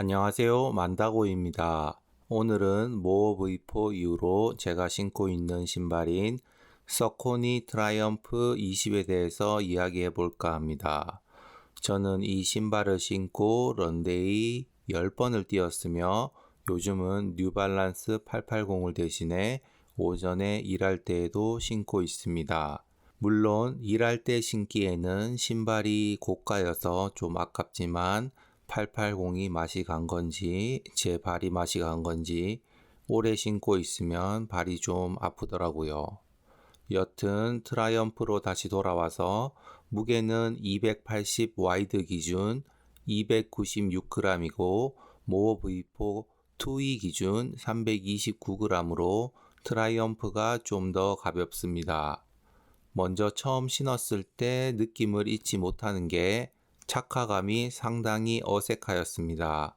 안녕하세요. 만다고입니다. 오늘은 모어 V4 이후로 제가 신고 있는 신발인 서코니 트라이엄프 20에 대해서 이야기해 볼까 합니다. 저는 이 신발을 신고 런데이 10번을 뛰었으며 요즘은 뉴발란스 880을 대신해 오전에 일할 때에도 신고 있습니다. 물론 일할 때 신기에는 신발이 고가여서 좀 아깝지만 880이 맛이 간 건지 제 발이 맛이 간 건지 오래 신고 있으면 발이 좀 아프더라고요. 여튼 트라이엄프로 다시 돌아와서 무게는 280 와이드 기준 296g이고 모어 V4 2위 기준 329g으로 트라이엄프가 좀 더 가볍습니다. 먼저 처음 신었을 때 느낌을 잊지 못하는 게 착화감이 상당히 어색하였습니다.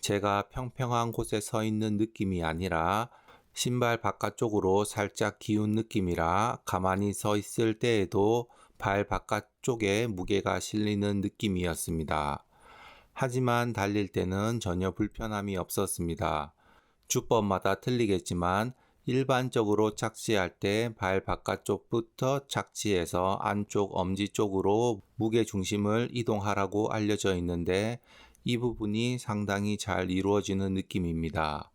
제가 평평한 곳에 서 있는 느낌이 아니라 신발 바깥쪽으로 살짝 기운 느낌이라 가만히 서 있을 때에도 발 바깥쪽에 무게가 실리는 느낌이었습니다. 하지만 달릴 때는 전혀 불편함이 없었습니다. 주법마다 틀리겠지만 일반적으로 착지할 때 발 바깥쪽부터 착지해서 안쪽 엄지 쪽으로 무게 중심을 이동하라고 알려져 있는데 이 부분이 상당히 잘 이루어지는 느낌입니다.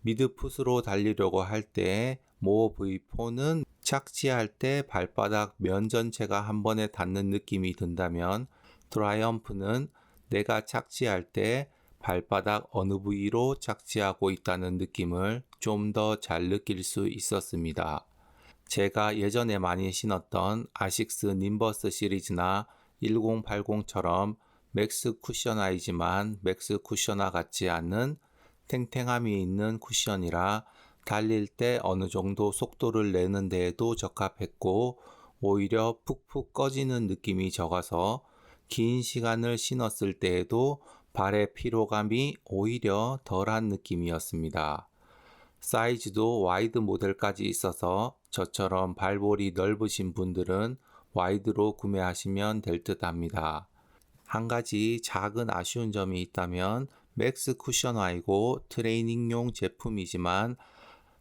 미드풋으로 달리려고 할 때 모어 V4는 착지할 때 발바닥 면 전체가 한 번에 닿는 느낌이 든다면 트라이엄프는 내가 착지할 때 발바닥 어느 부위로 착지하고 있다는 느낌을 좀 더 잘 느낄 수 있었습니다. 제가 예전에 많이 신었던 아식스 님버스 시리즈나 1080처럼 맥스 쿠셔나이지만 맥스 쿠셔나 같지 않은 탱탱함이 있는 쿠션이라 달릴 때 어느 정도 속도를 내는 데에도 적합했고 오히려 푹푹 꺼지는 느낌이 적어서 긴 시간을 신었을 때에도 발의 피로감이 오히려 덜한 느낌이었습니다. 사이즈도 와이드 모델까지 있어서 저처럼 발볼이 넓으신 분들은 와이드로 구매하시면 될 듯 합니다. 한 가지 작은 아쉬운 점이 있다면 맥스 쿠션화이고 트레이닝용 제품이지만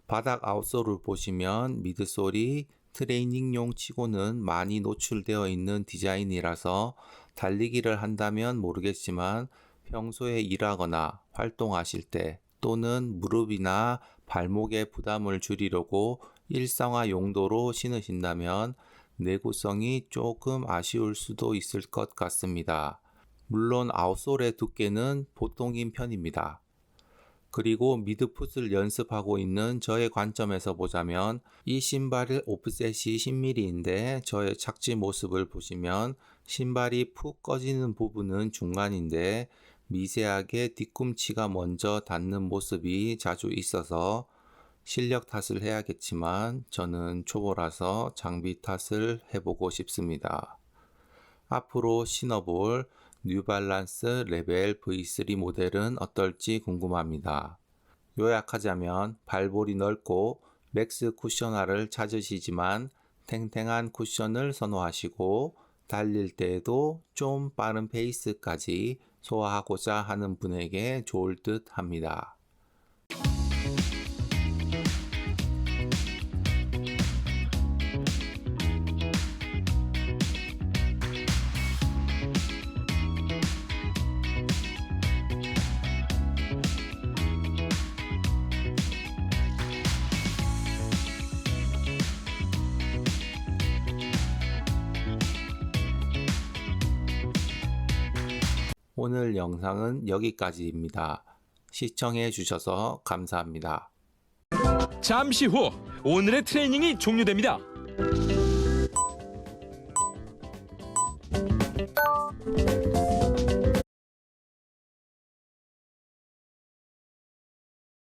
바닥 아웃솔을 보시면 미드솔이 트레이닝용 치고는 많이 노출되어 있는 디자인이라서 달리기를 한다면 모르겠지만 평소에 일하거나 활동하실 때 또는 무릎이나 발목의 부담을 줄이려고 일상화 용도로 신으신다면 내구성이 조금 아쉬울 수도 있을 것 같습니다. 물론 아웃솔의 두께는 보통인 편입니다. 그리고 미드풋을 연습하고 있는 저의 관점에서 보자면 이 신발의 오프셋이 10mm인데 저의 착지 모습을 보시면 신발이 푹 꺼지는 부분은 중간인데 미세하게 뒤꿈치가 먼저 닿는 모습이 자주 있어서 실력 탓을 해야겠지만 저는 초보라서 장비 탓을 해보고 싶습니다. 앞으로 신어볼 뉴발란스 레벨 V3 모델은 어떨지 궁금합니다. 요약하자면 발볼이 넓고 맥스 쿠셔너를 찾으시지만 탱탱한 쿠션을 선호하시고 달릴 때에도 좀 빠른 페이스까지 소화하고자 하는 분에게 좋을 듯 합니다. 오늘 영상은 여기까지입니다. 시청해 주셔서 감사합니다. 잠시 후 오늘의 트레이닝이 종료됩니다.